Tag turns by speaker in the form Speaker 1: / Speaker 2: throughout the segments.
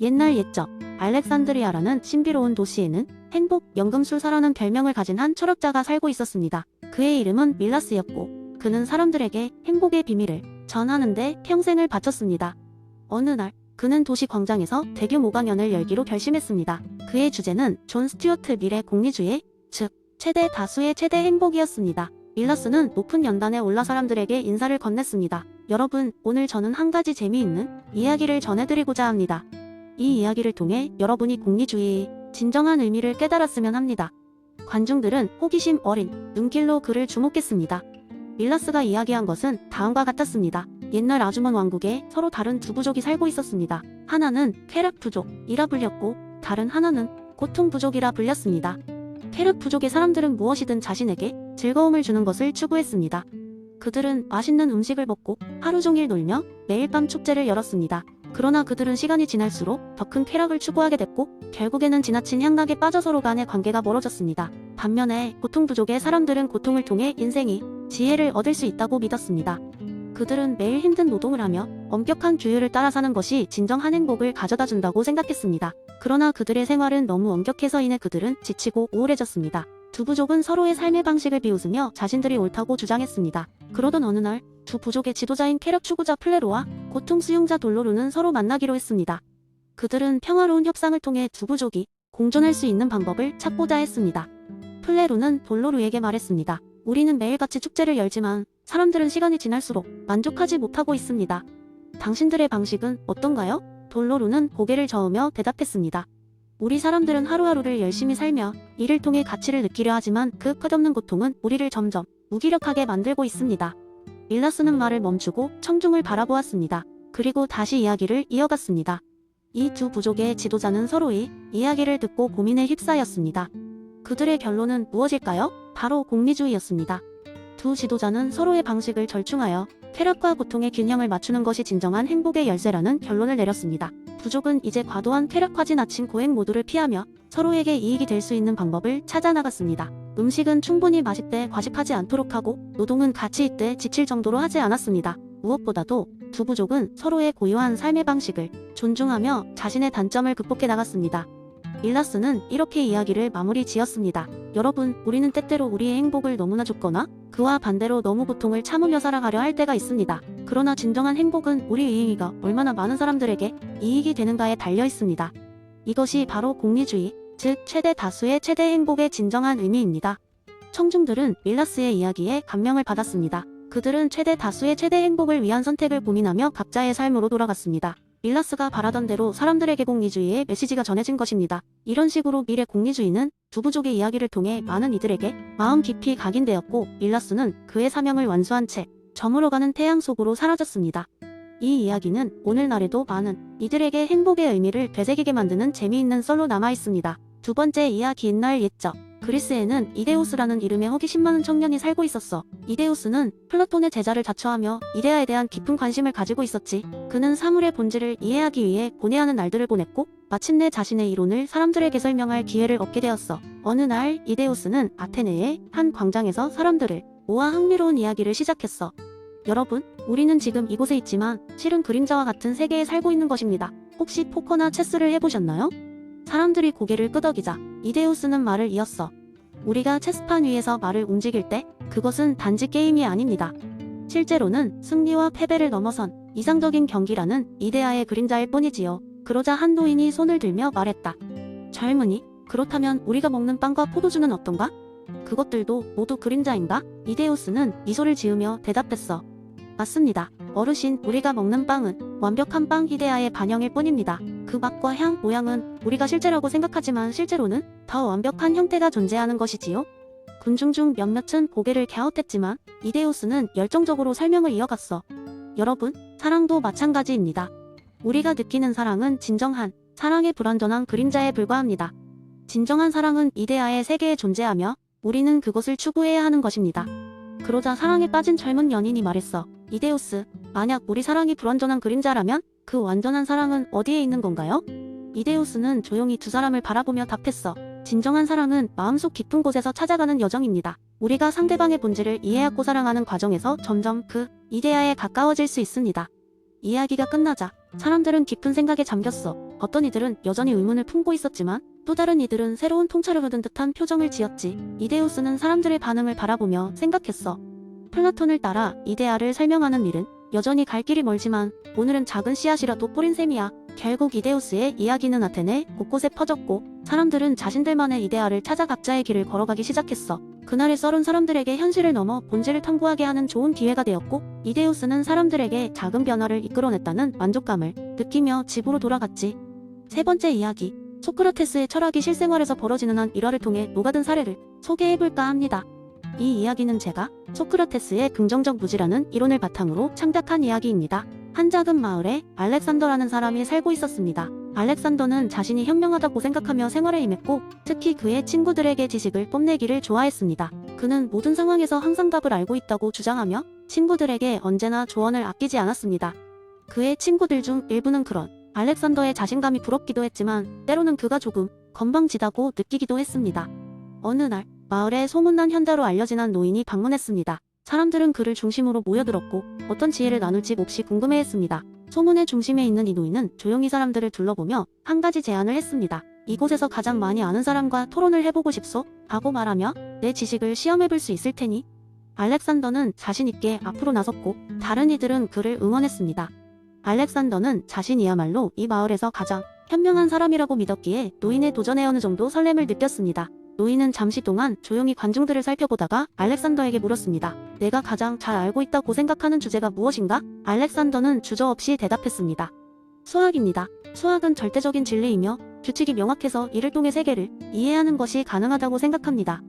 Speaker 1: 옛날 옛적 알렉산드리아라는 신비로운 도시에는 행복 연금술사라는 별명을 가진 한 철학자가 살고 있었습니다. 그의 이름은 밀라스였고 그는 사람들에게 행복의 비밀을 전하는데 평생을 바쳤습니다. 어느 날 그는 도시 광장에서 대규모 강연을 열기로 결심했습니다. 그의 주제는 존 스튜어트 밀의 공리주의, 즉 최대 다수의 최대 행복이었습니다. 밀라스는 높은 연단에 올라 사람들에게 인사를 건넸습니다. 여러분, 오늘 저는 한 가지 재미있는 이야기를 전해드리고자 합니다. 이 이야기를 통해 여러분이 공리주의의 진정한 의미를 깨달았으면 합니다. 관중들은 호기심 어린 눈길로 그를 주목했습니다. 밀라스가 이야기한 것은 다음과 같았습니다. 옛날 아주 먼 왕국에 서로 다른 두 부족이 살고 있었습니다. 하나는 쾌락 부족이라 불렸고 다른 하나는 고통 부족이라 불렸습니다. 쾌락 부족의 사람들은 무엇이든 자신에게 즐거움을 주는 것을 추구했습니다. 그들은 맛있는 음식을 먹고 하루 종일 놀며 매일 밤 축제를 열었습니다. 그러나 그들은 시간이 지날수록 더 큰 쾌락을 추구하게 됐고 결국에는 지나친 향락에 빠져 서로 간의 관계가 멀어졌습니다. 반면에 고통 부족의 사람들은 고통을 통해 인생이 지혜를 얻을 수 있다고 믿었습니다. 그들은 매일 힘든 노동을 하며 엄격한 규율을 따라 사는 것이 진정한 행복을 가져다 준다고 생각했습니다. 그러나 그들의 생활은 너무 엄격해서 인해 그들은 지치고 우울해졌습니다. 두 부족은 서로의 삶의 방식을 비웃으며 자신들이 옳다고 주장했습니다. 그러던 어느 날 두 부족의 지도자인 쾌락 추구자 플레로와 고통 수용자 돌로르는 서로 만나기로 했습니다. 그들은 평화로운 협상을 통해 두 부족이 공존할 수 있는 방법을 찾고자 했습니다. 플레로는 돌로르에게 말했습니다. 우리는 매일같이 축제를 열지만 사람들은 시간이 지날수록 만족하지 못하고 있습니다. 당신들의 방식은 어떤가요? 돌로르는 고개를 저으며 대답했습니다. 우리 사람들은 하루하루를 열심히 살며 이를 통해 가치를 느끼려 하지만 그 끝없는 고통은 우리를 점점 무기력하게 만들고 있습니다. 밀라스는 말을 멈추고 청중을 바라보았습니다. 그리고 다시 이야기를 이어갔습니다. 이 두 부족의 지도자는 서로의 이야기를 듣고 고민에 휩싸였습니다. 그들의 결론은 무엇일까요? 바로 공리주의였습니다. 두 지도자는 서로의 방식을 절충하여 쾌락과 고통의 균형을 맞추는 것이 진정한 행복의 열쇠라는 결론을 내렸습니다. 부족은 이제 과도한 쾌락과 지나친 고행 모두를 피하며 서로에게 이익이 될 수 있는 방법을 찾아 나갔습니다. 음식은 충분히 맛있때 과식하지 않도록 하고 노동은 가치 있되 지칠 정도로 하지 않았습니다. 무엇보다도 두 부족은 서로의 고유한 삶의 방식을 존중하며 자신의 단점을 극복해 나갔습니다. 밀라스는 이렇게 이야기를 마무리 지었습니다. 여러분, 우리는 때때로 우리의 행복을 너무나 줬거나 그와 반대로 너무 고통을 참으며 살아가려 할 때가 있습니다. 그러나 진정한 행복은 우리 이행이가 얼마나 많은 사람들에게 이익이 되는가에 달려 있습니다. 이것이 바로 공리주의, 즉 최대 다수의 최대 행복의 진정한 의미입니다. 청중들은 밀라스의 이야기에 감명을 받았습니다. 그들은 최대 다수의 최대 행복을 위한 선택을 고민하며 각자의 삶으로 돌아갔습니다. 밀라스가 바라던 대로 사람들에게 공리주의의 메시지가 전해진 것입니다. 이런 식으로 미래 공리주의는 두 부족의 이야기를 통해 많은 이들에게 마음 깊이 각인되었고 밀라스는 그의 사명을 완수한 채 저물어가는 태양 속으로 사라졌습니다. 이 이야기는 오늘날에도 많은 이들에게 행복의 의미를 되새기게 만드는 재미있는 썰로 남아 있습니다. 두 번째 이야기 옛날 옛적 그리스에는 이데우스라는 이름의 호기심 많은 청년이 살고 있었어. 이데우스는 플라톤의 제자를 자처하며 이데아에 대한 깊은 관심을 가지고 있었지. 그는 사물의 본질을 이해하기 위해 고뇌하는 날들을 보냈고 마침내 자신의 이론을 사람들에게 설명할 기회를 얻게 되었어. 어느 날 이데우스는 아테네의 한 광장에서 사람들을 모아 흥미로운 이야기를 시작했어. 여러분, 우리는 지금 이곳에 있지만 실은 그림자와 같은 세계에 살고 있는 것입니다. 혹시 포커나 체스를 해보셨나요? 사람들이 고개를 끄덕이자 이데우스는 말을 이었어. 우리가 체스판 위에서 말을 움직일 때 그것은 단지 게임이 아닙니다. 실제로는 승리와 패배를 넘어선 이상적인 경기라는 이데아의 그림자일 뿐이지요. 그러자 한 노인이 손을 들며 말했다. 젊은이, 그렇다면 우리가 먹는 빵과 포도주는 어떤가? 그것들도 모두 그림자인가? 이데우스는 미소를 지으며 대답했어. 맞습니다. 어르신, 우리가 먹는 빵은 완벽한 빵 이데아의 반영일 뿐입니다. 그 맛과 향, 모양은 우리가 실제라고 생각하지만 실제로는 더 완벽한 형태가 존재하는 것이지요. 군중 중 몇몇은 고개를 갸웃했지만 이데우스는 열정적으로 설명을 이어갔어. 여러분, 사랑도 마찬가지입니다. 우리가 느끼는 사랑은 진정한 사랑의 불완전한 그림자에 불과합니다. 진정한 사랑은 이데아의 세계에 존재하며 우리는 그것을 추구해야 하는 것입니다. 그러자 사랑에 빠진 젊은 연인이 말했어. 이데우스, 만약 우리 사랑이 불완전한 그림자라면 그 완전한 사랑은 어디에 있는 건가요? 이데우스는 조용히 두 사람을 바라보며 답했어. 진정한 사랑은 마음속 깊은 곳에서 찾아가는 여정입니다. 우리가 상대방의 본질을 이해하고 사랑하는 과정에서 점점 그 이데아에 가까워질 수 있습니다. 이야기가 끝나자 사람들은 깊은 생각에 잠겼어. 어떤 이들은 여전히 의문을 품고 있었지만 또 다른 이들은 새로운 통찰을 얻은 듯한 표정을 지었지. 이데우스는 사람들의 반응을 바라보며 생각했어. 플라톤을 따라 이데아를 설명하는 일은 여전히 갈 길이 멀지만 오늘은 작은 씨앗이라도 뿌린 셈이야. 결국 이데우스의 이야기는 아테네 곳곳에 퍼졌고 사람들은 자신들만의 이데아를 찾아 각자의 길을 걸어가기 시작했어. 그날의 썰은 사람들에게 현실을 넘어 본질을 탐구하게 하는 좋은 기회가 되었고 이데우스는 사람들에게 작은 변화를 이끌어냈다는 만족감을 느끼며 집으로 돌아갔지. 세 번째 이야기. 소크라테스의 철학이 실생활에서 벌어지는 한 일화를 통해 녹아든 사례를 소개해볼까 합니다. 이 이야기는 제가 소크라테스의 긍정적 무지라는 이론을 바탕으로 창작한 이야기입니다. 한 작은 마을에 알렉산더라는 사람이 살고 있었습니다. 알렉산더는 자신이 현명하다고 생각하며 생활에 임했고 특히 그의 친구들에게 지식을 뽐내기를 좋아했습니다. 그는 모든 상황에서 항상 답을 알고 있다고 주장하며 친구들에게 언제나 조언을 아끼지 않았습니다. 그의 친구들 중 일부는 그런 알렉산더의 자신감이 부럽기도 했지만 때로는 그가 조금 건방지다고 느끼기도 했습니다. 어느 날 마을에 소문난 현자로 알려진 한 노인이 방문했습니다. 사람들은 그를 중심으로 모여들었고 어떤 지혜를 나눌지 몹시 궁금해했습니다. 소문의 중심에 있는 이 노인은 조용히 사람들을 둘러보며 한 가지 제안을 했습니다. 이곳에서 가장 많이 아는 사람과 토론을 해보고 싶소? 하고 말하며 내 지식을 시험해볼 수 있을 테니. 알렉산더는 자신있게 앞으로 나섰고 다른 이들은 그를 응원했습니다. 알렉산더는 자신이야말로 이 마을에서 가장 현명한 사람이라고 믿었기에 노인의 도전에 어느 정도 설렘을 느꼈습니다. 노인은 잠시 동안 조용히 관중들을 살펴보다가 알렉산더에게 물었습니다. 내가 가장 잘 알고 있다고 생각하는 주제가 무엇인가? 알렉산더는 주저없이 대답했습니다. 수학입니다. 수학은 절대적인 진리이며 규칙이 명확해서 이를 통해 세계를 이해하는 것이 가능하다고 생각합니다.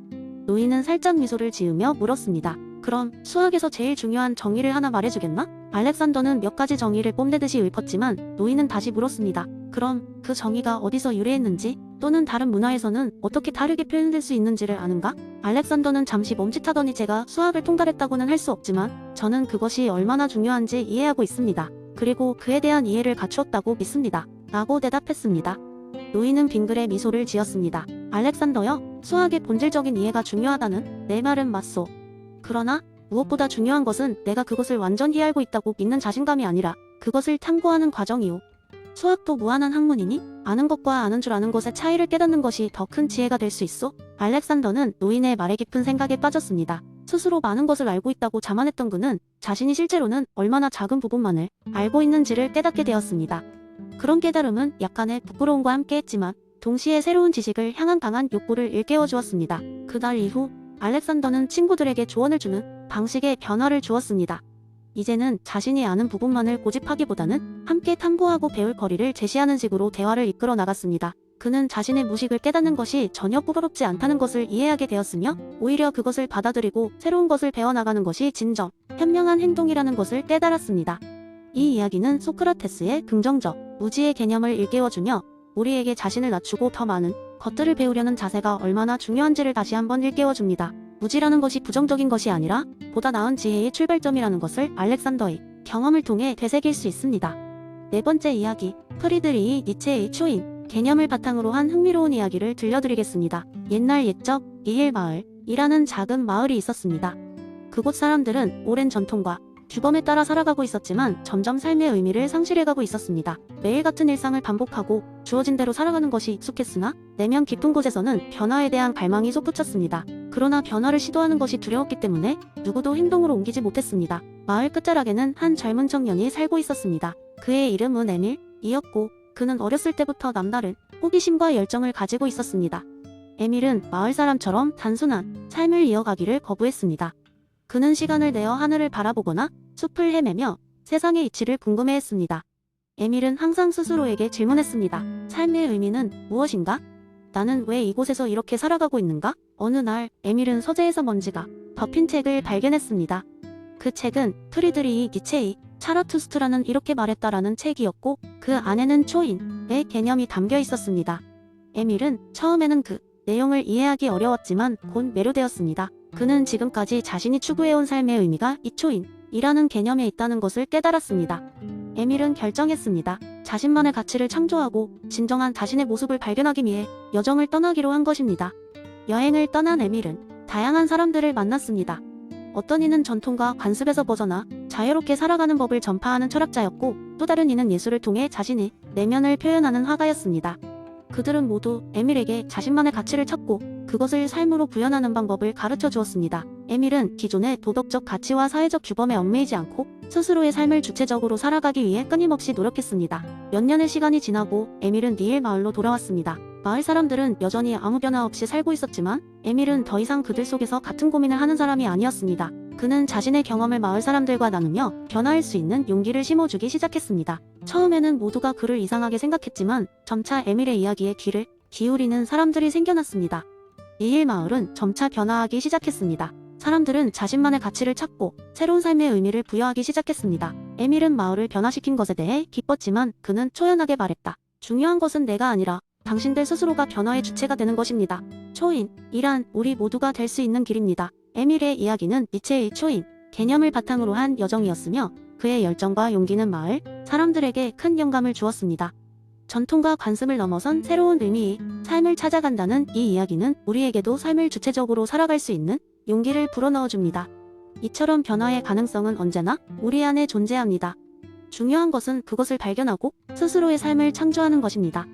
Speaker 1: 노인은 살짝 미소를 지으며 물었습니다. 그럼 수학에서 제일 중요한 정의를 하나 말해주겠나? 알렉산더는 몇 가지 정의를 뽐내듯이 읊었지만 노인은 다시 물었습니다. 그럼 그 정의가 어디서 유래했는지 또는 다른 문화에서는 어떻게 다르게 표현될 수 있는지를 아는가? 알렉산더는 잠시 멈칫하더니 제가 수학을 통달했다고는 할 수 없지만 저는 그것이 얼마나 중요한지 이해하고 있습니다. 그리고 그에 대한 이해를 갖추었다고 믿습니다. 라고 대답했습니다. 노인은 빙글에 미소를 지었습니다. 알렉산더여, 수학의 본질적인 이해가 중요하다는 내 말은 맞소. 그러나 무엇보다 중요한 것은 내가 그것을 완전히 알고 있다고 믿는 자신감이 아니라 그것을 탐구하는 과정이오. 수학도 무한한 학문이니 아는 것과 아는 줄 아는 것의 차이를 깨닫는 것이 더 큰 지혜가 될 수 있어. 알렉산더는 노인의 말에 깊은 생각에 빠졌습니다. 스스로 많은 것을 알고 있다고 자만했던 그는 자신이 실제로는 얼마나 작은 부분만을 알고 있는지를 깨닫게 되었습니다. 그런 깨달음은 약간의 부끄러움과 함께했지만 동시에 새로운 지식을 향한 강한 욕구를 일깨워 주었습니다. 그날 이후 알렉산더는 친구들에게 조언을 주는 방식의 변화를 주었습니다. 이제는 자신이 아는 부분만을 고집하기보다는 함께 탐구하고 배울 거리를 제시하는 식으로 대화를 이끌어 나갔습니다. 그는 자신의 무식을 깨닫는 것이 전혀 부끄럽지 않다는 것을 이해하게 되었으며 오히려 그것을 받아들이고 새로운 것을 배워나가는 것이 진정 현명한 행동이라는 것을 깨달았습니다. 이 이야기는 소크라테스의 긍정적 무지의 개념을 일깨워주며 우리에게 자신을 낮추고 더 많은 것들을 배우려는 자세가 얼마나 중요한지를 다시 한번 일깨워줍니다. 무지라는 것이 부정적인 것이 아니라 보다 나은 지혜의 출발점이라는 것을 알렉산더의 경험을 통해 되새길 수 있습니다. 네 번째 이야기, 프리드리히 니체의 초인, 개념을 바탕으로 한 흥미로운 이야기를 들려드리겠습니다. 옛날 옛적 이힐 마을이라는 작은 마을이 있었습니다. 그곳 사람들은 오랜 전통과 규범에 따라 살아가고 있었지만 점점 삶의 의미를 상실해가고 있었습니다. 매일 같은 일상을 반복하고 주어진 대로 살아가는 것이 익숙했으나 내면 깊은 곳에서는 변화에 대한 갈망이 솟구쳤습니다. 그러나 변화를 시도하는 것이 두려웠기 때문에 누구도 행동으로 옮기지 못했습니다. 마을 끝자락에는 한 젊은 청년이 살고 있었습니다. 그의 이름은 에밀이었고 그는 어렸을 때부터 남다른 호기심과 열정을 가지고 있었습니다. 에밀은 마을 사람처럼 단순한 삶을 이어가기를 거부했습니다. 그는 시간을 내어 하늘을 바라보거나 숲을 헤매며 세상의 이치를 궁금해했습니다. 에밀은 항상 스스로에게 질문했습니다. 삶의 의미는 무엇인가? 나는 왜 이곳에서 이렇게 살아가고 있는가? 어느 날 에밀은 서재에서 먼지가 덮인 책을 발견했습니다. 그 책은 프리드리히 니체의 차라투스트라는 이렇게 말했다라는 책이었고 그 안에는 초인의 개념이 담겨 있었습니다. 에밀은 처음에는 그 내용을 이해하기 어려웠지만 곧 매료되었습니다. 그는 지금까지 자신이 추구해온 삶의 의미가 이 초인이라는 개념에 있다는 것을 깨달았습니다. 에밀은 결정했습니다. 자신만의 가치를 창조하고 진정한 자신의 모습을 발견하기 위해 여정을 떠나기로 한 것입니다. 여행을 떠난 에밀은 다양한 사람들을 만났습니다. 어떤 이는 전통과 관습에서 벗어나 자유롭게 살아가는 법을 전파하는 철학자였고 또 다른 이는 예술을 통해 자신의 내면을 표현하는 화가였습니다. 그들은 모두 에밀에게 자신만의 가치를 찾고 그것을 삶으로 구현하는 방법을 가르쳐 주었습니다. 에밀은 기존의 도덕적 가치와 사회적 규범에 얽매이지 않고 스스로의 삶을 주체적으로 살아가기 위해 끊임없이 노력했습니다. 몇 년의 시간이 지나고 에밀은 니일 마을로 돌아왔습니다. 마을 사람들은 여전히 아무 변화 없이 살고 있었지만 에밀은 더 이상 그들 속에서 같은 고민을 하는 사람이 아니었습니다. 그는 자신의 경험을 마을 사람들과 나누며 변화할 수 있는 용기를 심어주기 시작했습니다. 처음에는 모두가 그를 이상하게 생각했지만 점차 에밀의 이야기에 귀를 기울이는 사람들이 생겨났습니다. 니일 마을은 점차 변화하기 시작했습니다. 사람들은 자신만의 가치를 찾고 새로운 삶의 의미를 부여하기 시작했습니다. 에밀은 마을을 변화시킨 것에 대해 기뻤지만 그는 초연하게 말했다. 중요한 것은 내가 아니라 당신들 스스로가 변화의 주체가 되는 것입니다. 초인, 이란 우리 모두가 될 수 있는 길입니다. 에밀의 이야기는 니체의 초인, 개념을 바탕으로 한 여정이었으며 그의 열정과 용기는 마을 사람들에게 큰 영감을 주었습니다. 전통과 관습을 넘어선 새로운 의미의 삶을 찾아간다는 이 이야기는 우리에게도 삶을 주체적으로 살아갈 수 있는 용기를 불어넣어줍니다. 이처럼 변화의 가능성은 언제나 우리 안에 존재합니다. 중요한 것은 그것을 발견하고 스스로의 삶을 창조하는 것입니다.